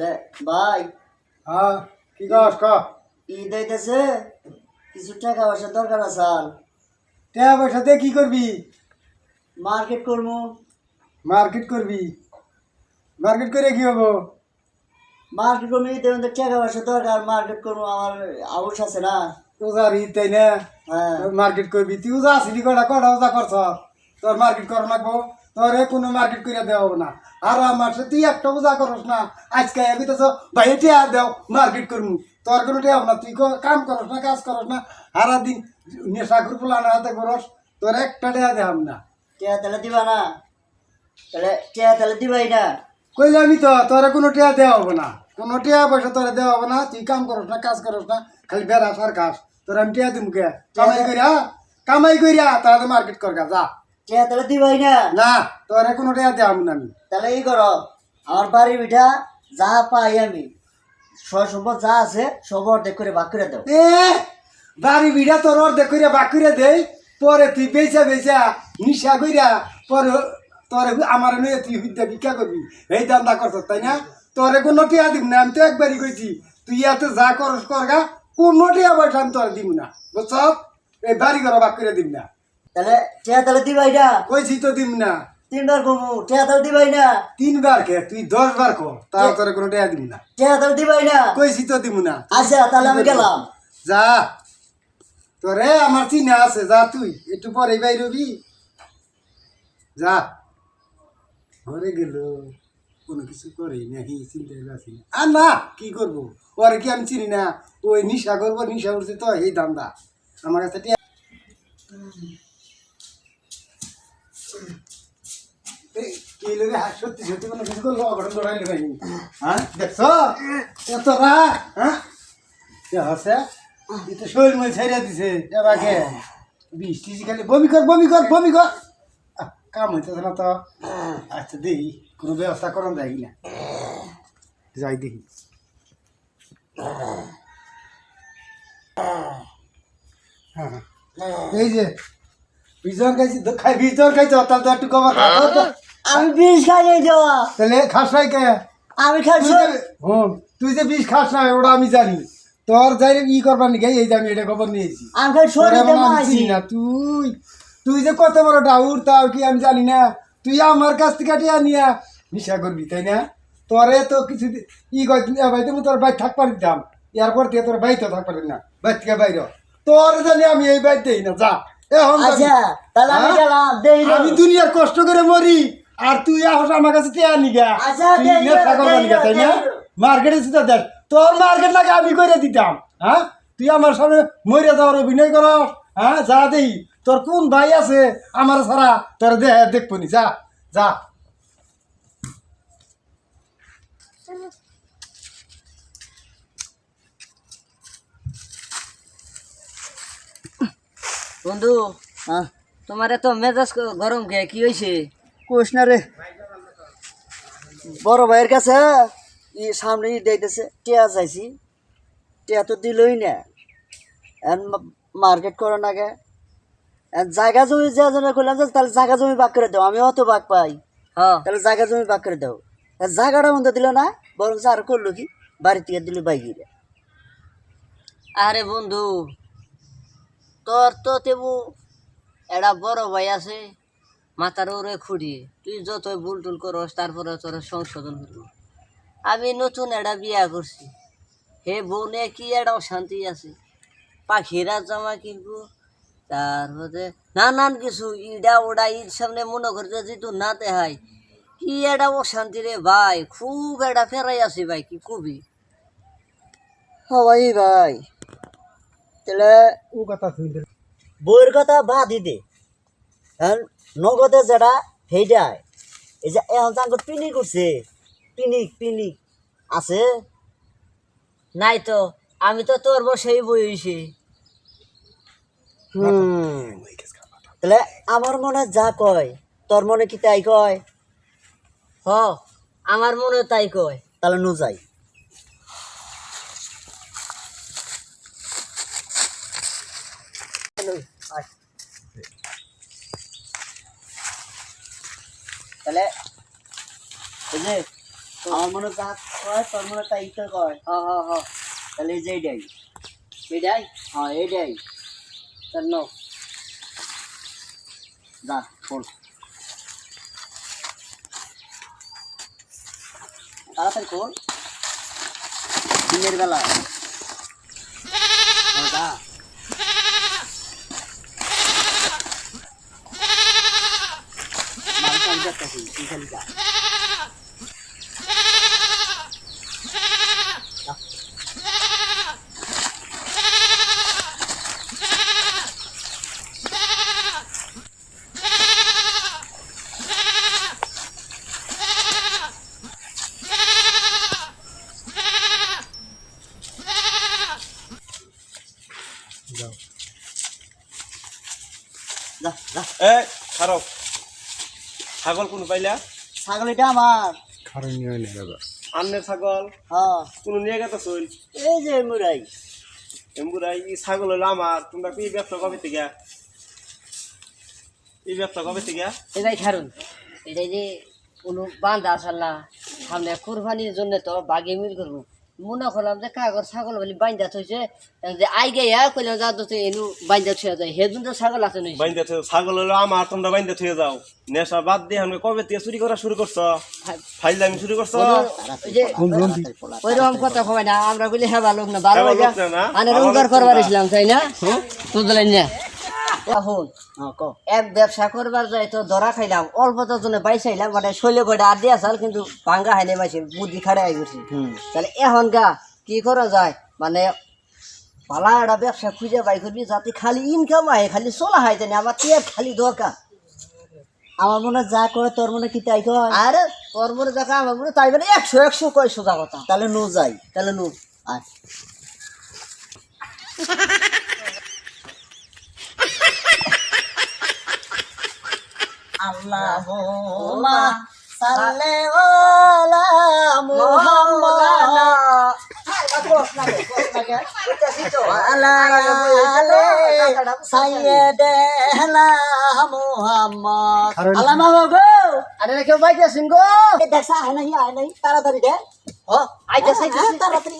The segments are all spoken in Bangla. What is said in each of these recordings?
তাহলে ভাই হ্যাঁ কি কস ক? ঈদ আইতেছে কিছু টাকা পয়সা দরকার আছে টাকা পয়সা দিয়ে কি করবি? মার্কেট করব মার্কেট করবি? মার্কেট করে কি হব? মার্কেট করব ঈদের মধ্যে টাকা পয়সা দরকার মার্কেট করব আমার আবুস আছে না। ওজার ঈদ তাই না? হ্যাঁ। মার্কেট করবি? তুই ওজা আসিলি কটা? কটা ওজা করছ? তোর মার্কেট করা লাগবো? তোর কোনো মার্কেট করে দেওয়া হবে না। আর আমার সাথে তুই একটা ওজা করস না আজকে আমি তো ভাই টিয়া দেও মার্কেট করব তোর কোনো টিয়া না তুই কাম করস না কাজ করস না সারা দিন নেশা গ্রুপ লানা হাতে করস তোর একটা টিয়া দেওয়াম না। টিয়া তাহলে দিবা না। তাহলে টিয়া তাহলে দিবাই না। কইলে আমি তো তোর কোনো টিয়া দেওয়া হবে না। কোনো টিয়া পয়সা তোরা দেওয়া হবে না তুই কাম করস না কাজ করস না খালি বেড়া সার খাস। তোর আমি টিয়া দিম কে? কামাই করিয়া কামাই করিয়া তাহলে মার্কেট কর যা। টিয়া তাহলে দিবাই না? না তোর কোনো টিয়া দেওয়া না আমি। তাহলে এই করো আমার বাড়ির পিঠা যা পাই আমি। সম্পদ যা আছে সব অর্ধেক করে ভাগ করে দাও। এ বাড়ি বিড়া তোর অর্ধেক করিয়া বাক করিয়া দেই পরে তুই বেচা বেচা নিশা করিয়া পরে তোর আমার নয় তুই বিদ্যা ভিক্ষা করবি। এই দান্দা করছ তাই না? তোরে কোনো টিয়া দিব না আমি তো একবারই কইছি তুই ইয়াতে যা করস কর গা কোনো টিয়া পয়সা আমি তোর দিব না। বুঝছ এই বাড়ি ঘর বাক করে দিব না। তাহলে টিয়া তাহলে দিবাই না কইছি তো দিব না। তিনবার কমু। টিয়া তাহলে দিবাই না? তিনবার কে? তুই দশ বার কর তাও তোরে কোনো টিয়া দিব না। টিয়া তাহলে দিবাই না? কইছি তো দিব না। আচ্ছা তাহলে আমি গেলাম। যা। তোরে আমার চিনা আছে যা তুই। একটু পরে বাইরবি যা। ঘরে গেল। কোনো কিছু করে নাকি চিন্তা আছি। আর না কি করব? ওরে কি আমি চিনি না? ওই নিশা করব নিশা করছে তো এই দান্দা। আমার কাছে টিয়া- এই, কি হলো রে? হ্যাঁ, সত্যি সত্যি কোনো কিছু করল অঘটন লড়াইলো নাকি হ্যাঁ? দেখছ? এত রাগ। হ্যাঁ? হসে এ তো শরীর মধ্যে ছেড়ে দিছে এবাকে বিষ টিসি খালি বমি কর বমি কর বমি কর। কাম হইতেছে না তো। আচ্ছা দেখি কোনো ব্যবস্থা করন যায় কিনা যাই দেখি। হ্যাঁ, হ্যাঁ। এই যে বিজন খাইছি খাই বিজন খাইছ তাহলে তো একটু কমা আমি বিষ খাই যাওয়া তাহলে খাস নাই কে? আমি খাই হুম, তুই যে বিষ খাস না ওটা আমি জানি। তোর যাই ই করবার নাকি এই যে আমি এটা খবর নিয়েছি। আমি খাই না। তুই তুই যে কত বড় ডাউর তাও কি আমি জানি না। তুই আমার কাছ থেকে টিয়া নিয়া নিশা করবি তাই না? তোরে তো কিছু ই কয় তুমি ভাই তুমি তোর বাইর থাকবার দিতাম। এরপর থেকে তোর বাইতে থাকবার না। বাইর থেকে বাইর। তোর জানি আমি এই বাইর দেই না যা। আচ্ছা তাহলে আমি হ্যাঁ? গেলাম দেই আমি দুনিয়ার কষ্ট করে মরি আর তুই আহস আমার কাছে আচ্ছা, দেই না, তাই না? মার্কেটে সুতা দেখ তোর মার্কেট লাগে আমি করে দিতাম হ্যাঁ? তুই আমার সামনে মরে যাওয়ার অভিনয় কর হ্যাঁ? যা দেই তোর কোন ভাই আছে আমার ছাড়া তোর দেহ দেখব নি যা যা। বন্ধু হ্যাঁ তোমার এত মেজাজ গরম কে? কি হয়েছে কোষ না রে। বড় ভাইয়ের কাছে ই সামনে ই দিতেছে টিয়া চাইছি। টিয়া তো দিলই না। এখন মার্কেট করো না গে জায়গা জমি যা জনে করলাম তাহলে জায়গা জমি বাক করে দাও আমি অত বাক পাই। তাহলে জায়গা জমি বাক করে দাও। জায়গাটা মধ্যে দিল না বরং আর করল কি? বাড়ি থেকে দিল বাইরে। আরে বন্ধু তোর তো তেবু একটা বড় ভাই আছে, মাথার ওরে খুঁড়িয়ে। তুই যতই ভুল টুল করস তারপরে তোর সংশোধন করব। আমি নতুন একটা বিয়া করছি। হে বউনে কি একটা অশান্তি আছে? পাখিরা জামা কিনবো, তারপরে নানান কিছু ইডা ওডা ঈদ সামনে মনে করতে যেহেতু নাতে হয় কি একটা অশান্তি রে ভাই, খুব একটা ফেরাই আছে ভাই, কি কবি? ভাই ভাই। তাহলে ও কথা দে। বইয়ের কথা বাদই দে হ্যাঁ নগদে যেটা সেইটাই এই যে এখন তাঙ্কর পিনিক উঠছে। পিনিক পিনিক। আছে? নাই তো। আমি তো তোর বসেই বইছি হুম। তাহলে আমার মনে যা কয় তোর মনে কি তাই কয়? হ আমার মনে তাই কয়। তাহলে নু যাই। তাহলে, এই যে, আমার মনে যা কয়, তোর মনে তাই তো কয়। হ হ হ। তাহলে এই যে এইটাই এটাই? হ্যাঁ এইটাই তার ন যা খোল তাড়াতাড়ি খোল। দিনের বেলা। হ্যাঁ, যা মানুষ আমি দেখতেছি তুই খালি যা যা যা এ খারাপ ছাগল কোন পাইলা? ছাগল এটা আমার। কারণ নিয়ে নেই দাদা। আন্নের ছাগল? হ্যাঁ। কোন নিয়ে গেছে চল এই যে মুরাই এমবুরাই এই ছাগল হলো আমার। তোমরা কি ব্যবসা কবে থেকে? এই ব্যবসা কবে থেকে? এটাই ছাড়ুন এটাই যে কোনো বান্ধা আসাল্লা সামনে কুরবানির জন্য তো বাগে মিল করব। মনে করলাম যে কাগজ ছাগল বলি বাইন্দা থইছে যে আই গে হ্যাঁ কইলাম যা তো এনু বাইন্দা থুয়া যায়। হেজুন তো ছাগল আছে নইছে বাইন্দা থুয়ে ছাগল হলো আমার তোমরা বাইন্দা থুয়ে যাও। নেশা বাদ দিয়ে আমি কবে থেকে চুরি করা শুরু করছ ফাইলামি শুরু করছ ওই রকম কথা কবে না আমরা বলি হ্যাঁ ভালো না ভালো না, না। মানে ভালো করবার। ইসলাম তাই না? বুঝলেন না এখন ক। এক ব্যবসা করবার যাই তো ধরা খাইলাম অল্প তো জন্য বাইসাইলাম মানে শৈলে কয়টা আর দিয়ে আসাল কিন্তু ভাঙ্গা হাইনে মাসে বুদ্ধি খাড়ে আই গেছি। তাহলে এখন গা কি করা যায়? মানে পালা একটা ব্যবসা খুঁজে বাই করবি যাতে খালি ইনকাম আয় খালি চলা হয় জানি আমার তেল খালি দরকার। আমার মনে যা করে তোর মনে কি তাই কয়? আরে তোর মনে দেখা আমার মনে তাই মানে একশো একশো কয় সোজা কথা। তাহলে নো যাই। তাহলে নু আয়। আল্লাহুম্মা সাল্লি আলা মুহাম্মাদ আলা আলি সাইয়্যিদিনা মুহাম্মদ কারণ- আল্লাহ মাহবুব আরে কেউ বাইতে আসেন গো। দেখছা আয় নাই আয় নাই তাড়াতাড়ি দে। ও আইতেছে হ্যাঁ, তাড়াতাড়ি।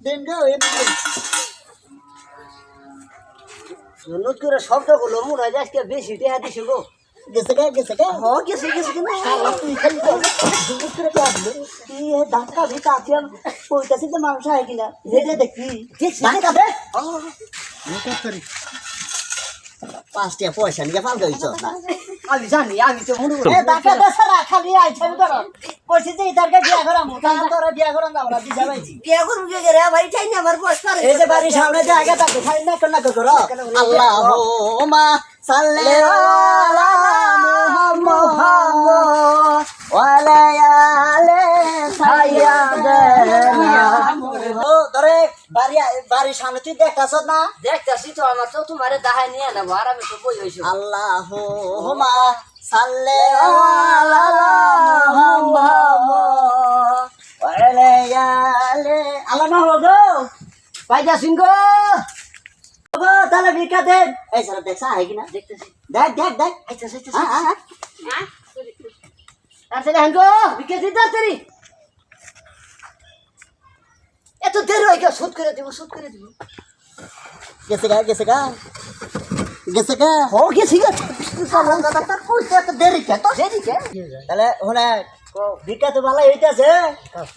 দেন গো এদিকে। জনুত করে শব্দগুলো মনে হয় আজকে বেশি টেহা দিছে গো। গেছে কে গেছে কে? হ গেছে গেছে কেন শালা তুই খালি তো জুজুত করে দেয়া তুই এ ধাক্কা দিতে আছি আমি কইতাছি যে মানুষ হয় কিনা? দেখি। ধাক্কা দে। পাঁচটা পয়সা নিয়ে পাল গেছ না। আমি জানি আমি তো মনে করি। ধাক্কা দে সারা খালি আইছে ধর কইছি যে ইদারকে বিয়া করাম তা তোরা বিয়া করাম না আমরা দিশা পাইছি। বিয়া করব কি রে ভাই চাই না আমার বয়স পারে এই যে বাড়ি সামনে জায়গাটা আগে না কোন না করো। মা সাল্লি বাড়ির সামনে তুই দেখতাছ না? দেখতেছি তো আমার তো তোমারে দাহাই নিয়ে না আর আমি তো বই হইছি। আল্লাহুম্মা সাল্লি আলা মুহাম্মাদ ওয়া আলা। আলি আল্লাহ না হগো পাইতা সিং গো গো তাহলে ভিক্ষা দেন। এই সারা দেখছা হয় কিনা? দেখতেছি। দেখ দেখ দেখ। আইতাছে আইতাছে। হ্যাঁ হ্যাঁ হ্যাঁ। আর সেটা হেন গো বিকে দিতে তাড়াতাড়ি এত শোধ করে দিব শোধ করে দিব গেছে গা গেছে গা গেছে গা ও গেছি তো কে তাহলে ওখানে ভিক্ষা তো ভালো হইতেছে।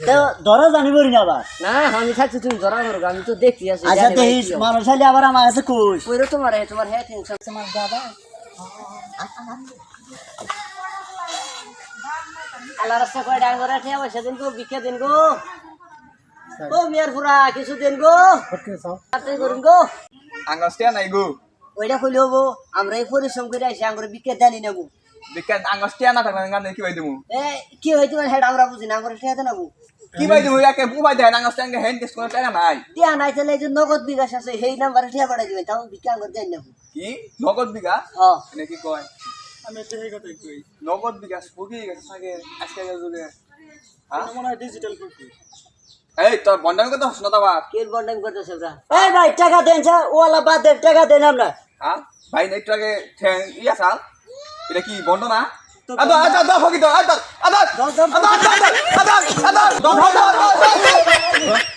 তো ধরো জানিব না আবার। না আমি থাকছি তুমি ধরা করো আমি তো দেখছি আছি আচ্ছা দেখিস মানুষ হলে আবার আমার কাছে কুস কইরো তোমার তোমার হ্যাঁ টেনশন তোমার দাদা। আল্লাহ রাস্তা কয় ডাঙ্গরা ঠিয়া পয়সা দিন গো বিকে দিন গো। ও মিয়ার ফুরা কিছু দিন গো করুন গো। আঙ্গাসটিয়া নাই গো। ওইটা কইলে হব আমরা এই পরিশ্রম করে আসি আমরা বিকে জানি নেব। বিজ্ঞান আঙ্গাসটিয়া না থাকলে গান কি দিমু এ কি হইতে পারে হেড আমরা বুঝি না আমরা ঠিয়া নেব। কি দিমু ইয়াকে বু বাই দেন আঙ্গাসটিয়া হেন কেস কোন টাকা নাই। টিয়া নাই তাহলে এই যে নগদ বিকাশ আছে সেই নাম্বারে ঠিয়া পাঠাই দিবেন তাও বিকে আঙ্গুর দেন নেব। কি? নগদ বিঘা হ্যাঁ এনে কি কয়? আমি তো এই কথাই কই। নগদ বিঘা ফুকি গেছে সাগে আজকে যুগে হ্যাঁ মনে হয় ডিজিটাল ফুকি এই তোর বন্ডামি কথা শোনা দাবা কে বন্ডামি করতেছে ওরা এই ভাই টাকা দেন যা ওয়ালা বাদ দেন টাকা দেন আমরা হ্যাঁ ভাই না একটু আগে ঠ্যাং ইয়া সাল এটা কি বন্ড না আদা আদা আদা ফকিত আদা আদা আদা আদা আদা আদা আদা